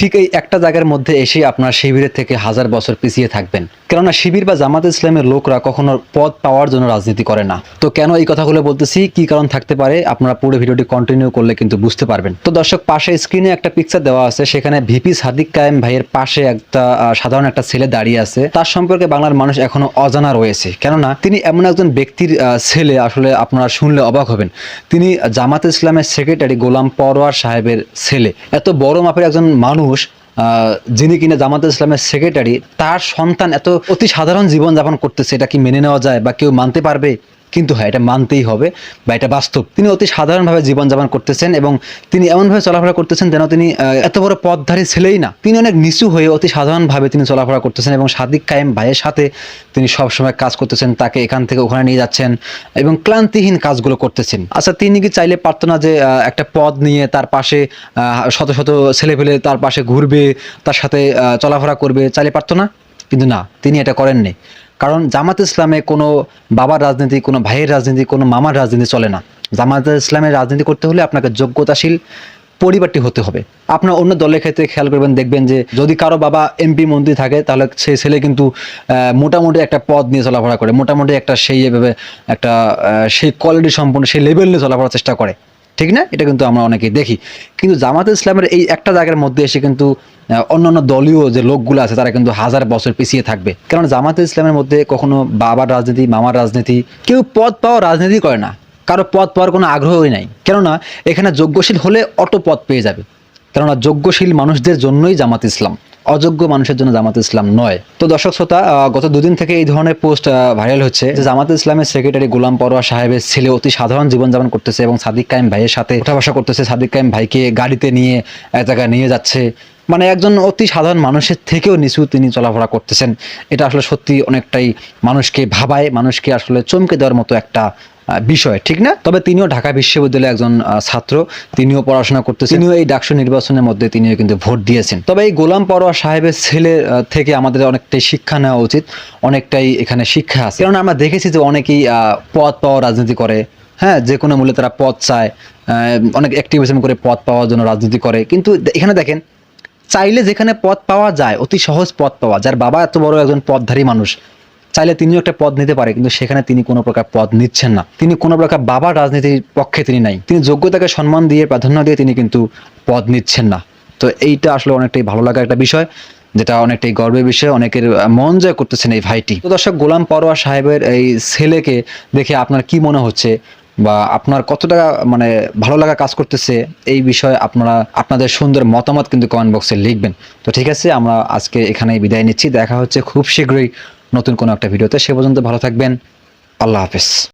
ঠিক এই একটা জায়গার মধ্যে এসে আপনার শিবিরের থেকে হাজার বছর পিছিয়ে থাকবেন। কেননা শিবির বা জামাত ইসলামের লোকরা কখনো পদ পাওয়ার জন্য রাজনীতি করে না। তো কেন এই কথাগুলো বলতেছি? কি কারণ থাকতে পারে? আপনারা পুরো ভিডিওটি কন্টিনিউ করলে কিন্তু বুঝতে পারবেন। তো দর্শক, পাশে স্ক্রিনে একটা পিকচার দেওয়া আছে। সেখানে ভিপি সাদিক কায়েম ভাইয়ের পাশে একটা সাধারণ একটা ছেলে দাঁড়িয়ে আছে। তার সম্পর্কে বাংলার মানুষ এখনও অজানা রয়েছে। কেননা তিনি এমন একজন ব্যক্তির ছেলে, আসলে আপনারা শুনলে অবাক হবেন। তিনি জামাত ইসলামের সেক্রেটারি গোলাম পরোয়ার সাহেবের ছেলে। এত বড় মাপের একজন মানুষ আহ, যিনি কিনা জামাত ইসলামের সেক্রেটারি তার সন্তান এত অতি সাধারণ জীবন জীবনযাপন করতেছে এটা কি মেনে নেওয়া যায় বা কেউ মানতে পারবে? কিন্তু হ্যাঁ এটা মানতেই হবে বা এটা বাস্তব। তিনি অতি সাধারণভাবে জীবনযাপন করতেছেন এবং তিনি এমনভাবে চলাফেরা করতেছেন যেন তিনি এত বড় পদধারী ছেলেই না। তিনি অনেক নিচু হয়ে অতি সাধারণভাবে তিনি চলাফেরা করতেছেন এবং সাদিক কায়েম ভাইয়ের সাথে তিনি সবসময় কাজ করতেছেন, তাকে এখান থেকে ওখানে নিয়ে যাচ্ছেন এবং ক্লান্তিহীন কাজগুলো করতেছেন। আচ্ছা তিনি কি চাইলে পারতো না যে একটা পদ নিয়ে তার পাশে শত শত ছেলে পেলে তার পাশে ঘুরবে, তার সাথে চলাফেরা করবে, চাইলে পারতো না কিন্তু না, তিনি এটা করেননি। কারণ জামাত ইসলামে কোনো বাবার রাজনীতি, কোনো ভাইয়ের রাজনীতি, কোনো মামার রাজনীতি চলে না। জামাত ইসলামের রাজনীতি করতে হলে আপনাকে যোগ্যতাশীল পরিবারটি হতে হবে। আপনার অন্য দলের ক্ষেত্রে খেয়াল করবেন, দেখবেন যে যদি কারও বাবা এমপি, মন্ত্রী থাকে, তাহলে সেই ছেলে কিন্তু মোটামুটি একটা পদ নিয়ে চলাফেরা করে, মোটামুটি একটা সেই এভাবে একটা সেই কোয়ালিটি সম্পন্ন, সেই লেভেল নিয়ে চলাফেরার চেষ্টা করে। ঠিক না? এটা কিন্তু আমরা অনেকেই দেখি। কিন্তু জামাত ইসলামের এই একটা জায়গার মধ্যে এসে কিন্তু অন্যান্য দলীয় যে লোকগুলো আছে, তারা কিন্তু হাজার বছর পিছিয়ে থাকবে। কারণ জামাত ইসলামের মধ্যে কখনো বাবার রাজনীতি, মামার রাজনীতি, কেউ পদ পাওয়া রাজনীতি করে না। কারও পদ পাওয়ার কোনো আগ্রহই নাই। কেননা এখানে যোগ্যশীল হলে অটো পদ পেয়ে যাবে। কেননা যোগ্যশীল মানুষদের জন্যই জামাত ইসলাম, অযোগ্য মানুষের জন্য জামাত ইসলাম নয়। তো দর্শক শ্রোতা গত দুদিন থেকে এই ধরনের পোস্ট ভাইরাল হচ্ছে যে জামাত ইসলামের সেক্রেটারি গোলাম পরোয়া সাহেবের ছেলে অতি সাধারণ জীবনযাপন করতেছে এবং সাদিক কায়েম ভাইয়ের সাথে উঠা করতেছে। সাদিক কায়েম ভাইকে গাড়িতে নিয়ে এক জায়গায় নিয়ে যাচ্ছে। মানে একজন অতি সাধারণ মানুষের থেকেও নিচু তিনি চলাফেরা করতেছেন। এটা আসলে সত্যি অনেকটাই মানুষকে ভাবায় মানুষকে আসলে চমকে দেওয়ার মতো একটা বিষয় ঠিক না? তবে তিনিও ঢাকা বিশ্ববিদ্যালয়ের একজন ছাত্র। তিনিও পড়াশোনা করতেছেন। তিনিও এই ডাকসু নির্বাচনের মধ্যে তিনিও কিন্তু ভোট দিয়েছেন। তবে এই গোলাম পরোয়া সাহেবের ছেলে থেকে আমাদের অনেকটাই শিক্ষা নেওয়া উচিত অনেকটাই এখানে শিক্ষা আছে। কারণ আমরা দেখেছি যে অনেকেই পদ পাওয়া রাজনীতি করে। হ্যাঁ যে কোনো মূল্যে তারা পদ চায় অনেক অ্যাক্টিভিজম করে পদ পাওয়ার জন্য রাজনীতি করে। কিন্তু এখানে দেখেন চাইলে যেখানে পদ পাওয়া যায়, অতি সহজ পদ পাওয়া যার বাবা এত বড় একজন পদধারী মানুষ, চাইলে তিনিও একটা পদ নিতে পারে, কিন্তু সেখানে তিনি কোনো প্রকার পদ নিচ্ছেন না। তিনি কোনো প্রকার বাবা রাজনীতির পক্ষে তিনি নাই। তিনি যোগ্যতাকে সম্মান দিয়ে, প্রাধান্য দিয়ে তিনি কিন্তু পদ নিচ্ছেন না। তো এইটা আসলে অনেকটাই ভালো লাগার একটা বিষয়, যেটা অনেকটাই গর্বের বিষয়। অনেকের মন জয় করতেছেন এই ভাইটি। তো দর্শক, গোলাম পরোয়া সাহেবের এই ছেলেকে দেখে আপনার কি মনে হচ্ছে? বা আপনার কতটা মানে ভালো লাগা কাজ করতেছে, এই বিষয়ে আপনারা, আপনাদের সুন্দর মতামত কিন্তু কমেন্ট বক্সে লিখবেন। তো ঠিক আছে, আমরা আজকে এখানেই বিদায় নিচ্ছি। দেখা হচ্ছে খুব শীঘ্রই নতুন কোনো একটা ভিডিওতে। সে পর্যন্ত ভালো থাকবেন। আল্লাহ হাফেজ।